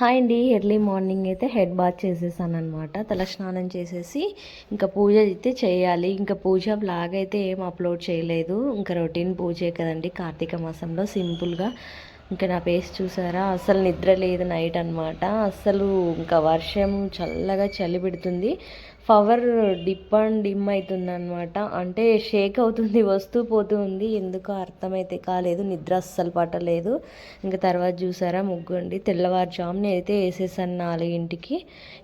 Hi అండి early morning అయితే head bath చేసేసాను అనమాట తల స్నానం చేసేసి ఇంకా పూజ అయితే చేయాలి. ఇంకా పూజ బ్లాగ్ అయితే ఏం అప్లోడ్ చేయలేదు. ఇంకా రొటీన్ పూజే కదండి కార్తీక మాసంలో సింపుల్గా. ఇంకా నా పేస్ చూసారా? అసలు నిద్ర లేదు నైట్ అనమాట అసలు ఇంకా వర్షం చల్లగా చలి పెడుతుంది. పవర్ డిప్ అండ్ డిమ్ అవుతుంది అనమాట అంటే షేక్ అవుతుంది వస్తూ పోతూ ఉంది. ఎందుకో అర్థమైతే కాలేదు. నిద్ర అస్సలు పట్టలేదు. ఇంకా తర్వాత చూసారా? ముగ్గుండి తెల్లవారుజామున అయితే వేసేసాను నాలుగింటికి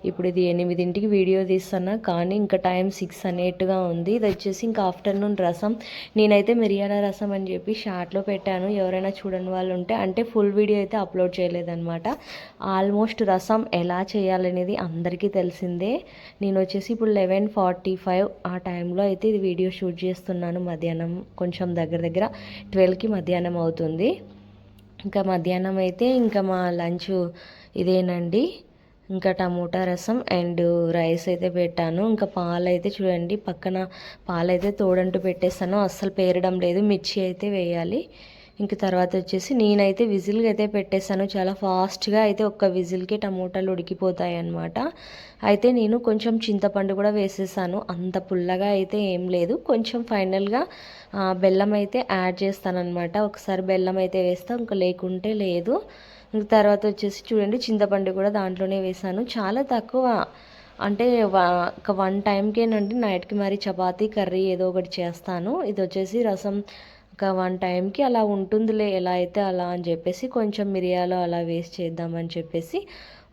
ఇప్పుడు ఇది ఎనిమిదింటికి వీడియో తీస్తున్నా. కానీ ఇంకా టైం సిక్స్ అనేట్టుగా ఉంది. ఇది వచ్చేసి ఇంకా ఆఫ్టర్నూన్ రసం. నేనైతే మిరియాల రసం అని చెప్పి షార్ట్లో పెట్టాను. ఎవరైనా చూడని వాళ్ళు ఉంటే అంటే ఫుల్ వీడియో అయితే అప్లోడ్ చేయలేదనమాట ఆల్మోస్ట్ రసం ఎలా చేయాలనేది అందరికీ తెలిసిందే. నేను వచ్చేసి ఇప్పుడు లెవెన్ ఫార్టీ ఫైవ్ ఆ టైంలో అయితే ఇది వీడియో షూట్ చేస్తున్నాను మధ్యాహ్నం. కొంచెం దగ్గర దగ్గర ట్వెల్వ్కి మధ్యాహ్నం అవుతుంది. ఇంకా మధ్యాహ్నం అయితే ఇంకా మా లంచ్ ఇదేనండి. ఇంకా టమోటా రసం అండ్ రైస్ అయితే పెట్టాను. ఇంకా పాలు అయితే చూడండి పక్కన పాలు అయితే తోడంటూ పెట్టేస్తాను. అస్సలు పేరడం లేదు మిర్చి అయితే వేయాలి. ఇంక తర్వాత వచ్చేసి నేనైతే విజిల్గా అయితే పెట్టేశాను. చాలా ఫాస్ట్గా అయితే ఒక్క విజిల్కి టమోటాలు ఉడికిపోతాయి అనమాట అయితే నేను కొంచెం చింతపండు కూడా వేసేసాను. అంత పుల్లగా అయితే ఏం లేదు. కొంచెం ఫైనల్గా బెల్లం అయితే యాడ్ చేస్తానమాట ఒకసారి బెల్లం అయితే వేస్తా ఇంకా లేకుంటే లేదు. ఇంక తర్వాత వచ్చేసి చూడండి చింతపండు కూడా దాంట్లోనే వేసాను. చాలా తక్కువ అంటే ఒక వన్ టైంకేనండి నైట్కి మరి చపాతీ కర్రీ ఏదో ఒకటి చేస్తాను. ఇది వచ్చేసి రసం ఒక వన్ టైంకి అలా ఉంటుందిలే ఎలా అయితే అలా అని చెప్పేసి కొంచెం మిరియాలు అలా వేస్ట్ చేద్దామని చెప్పేసి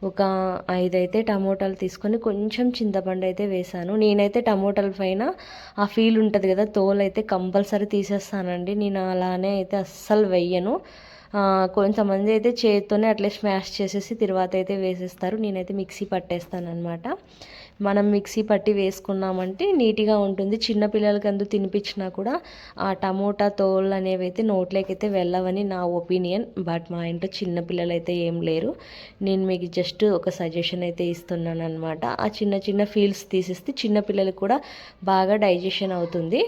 ఒక ఐదైతే టమోటాలు తీసుకొని కొంచెం చింతపండు అయితే వేసాను. నేనైతే టమోటాల పైన ఆ ఫీల్ ఉంటుంది కదా తోలు అయితే కంపల్సరీ తీసేస్తానండి. నేను అలానే అయితే అస్సలు వెయ్యను. కొంతమంది అయితే చేతితోనే అట్లే స్మాష్ చేసేసి తర్వాత అయితే వేసేస్తారు. నేనైతే మిక్సీ పట్టేస్తాను అనమాట మనం మిక్సీ పట్టి వేసుకున్నామంటే నీట్గా ఉంటుంది. చిన్నపిల్లలకి అందు తినిపించినా కూడా ఆ టమోటా తోళ్ళు అనేవి అయితే నోట్లోకి అయితే వెళ్ళవని నా ఒపీనియన్. బట్ మా ఇంట్లో చిన్నపిల్లలు అయితే ఏం లేరు. నేను మీకు జస్ట్ ఒక సజెషన్ అయితే ఇస్తున్నాను అనమాట ఆ చిన్న చిన్న ఫీల్స్ తీసేస్తే చిన్నపిల్లలకు కూడా బాగా డైజెషన్ అవుతుంది.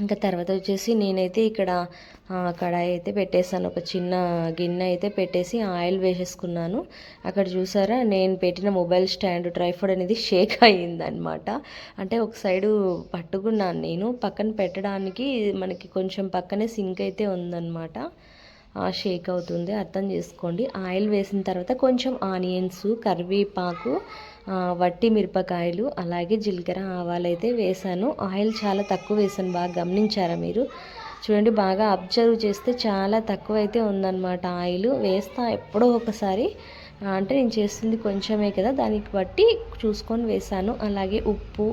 ఇంకా తర్వాత వచ్చేసి నేనైతే ఇక్కడ కడాయి అయితే పెట్టేసాను ఒక చిన్న గిన్నె అయితే పెట్టేసి ఆయిల్ వేసేసుకున్నాను. అక్కడ చూసారా నేను పెట్టిన మొబైల్ స్టాండ్ ట్రైఫోడ్ అనేది షేక్ అయ్యిందనమాట అంటే ఒక సైడు పట్టుకున్నాను నేను. పక్కన పెట్టడానికి మనకి కొంచెం పక్కనే సింక్ అయితే ఉందన్నమాట. షేక్ అవుతుంది. అర్థం చేసుకోండి. ఆయిల్ వేసిన తర్వాత కొంచెం ఆనియన్స్ కరివేపాకు వట్టి మిరపకాయలు అలాగే జీలకర్ర ఆవాలు అయితే వేసాను. ఆయిల్ చాలా తక్కువ వేసాను. బాగా గమనించారా మీరు? చూడండి బాగా అబ్జర్వ్ చేస్తే చాలా తక్కువ అయితే ఉందన్నమాట ఆయిల్. వేస్తా ఎప్పుడో ఒకసారి. అంటే నేను చేస్తుంది కొంచెమే కదా. దానికి బట్టి చూసుకొని వేసాను. అలాగే ఉప్పు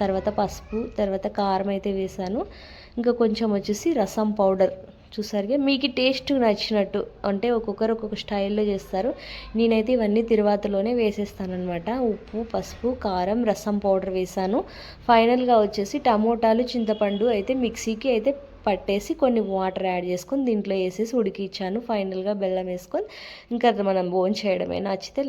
తర్వాత పసుపు తర్వాత కారం అయితే వేసాను. ఇంకా కొంచెం వచ్చేసి రసం పౌడర్. చూసారుగా. మీకు టేస్ట్ నచ్చినట్టు అంటే ఒక్కొక్కరు ఒక్కొక్క స్టైల్లో చేస్తారు. నేనైతే ఇవన్నీ తిరువాతలోనే వేసేస్తానమాట ఉప్పు పసుపు కారం రసం పౌడర్ వేసాను. ఫైనల్గా వచ్చేసి టమోటాలు చింతపండు అయితే మిక్సీకి అయితే పట్టేసి కొన్ని వాటర్ యాడ్ చేసుకొని దీంట్లో వేసేసి ఉడికిచ్చాను. ఫైనల్గా బెల్లం వేసుకొని ఇంకా మనం బోన్ చేయడమే. నచ్చితే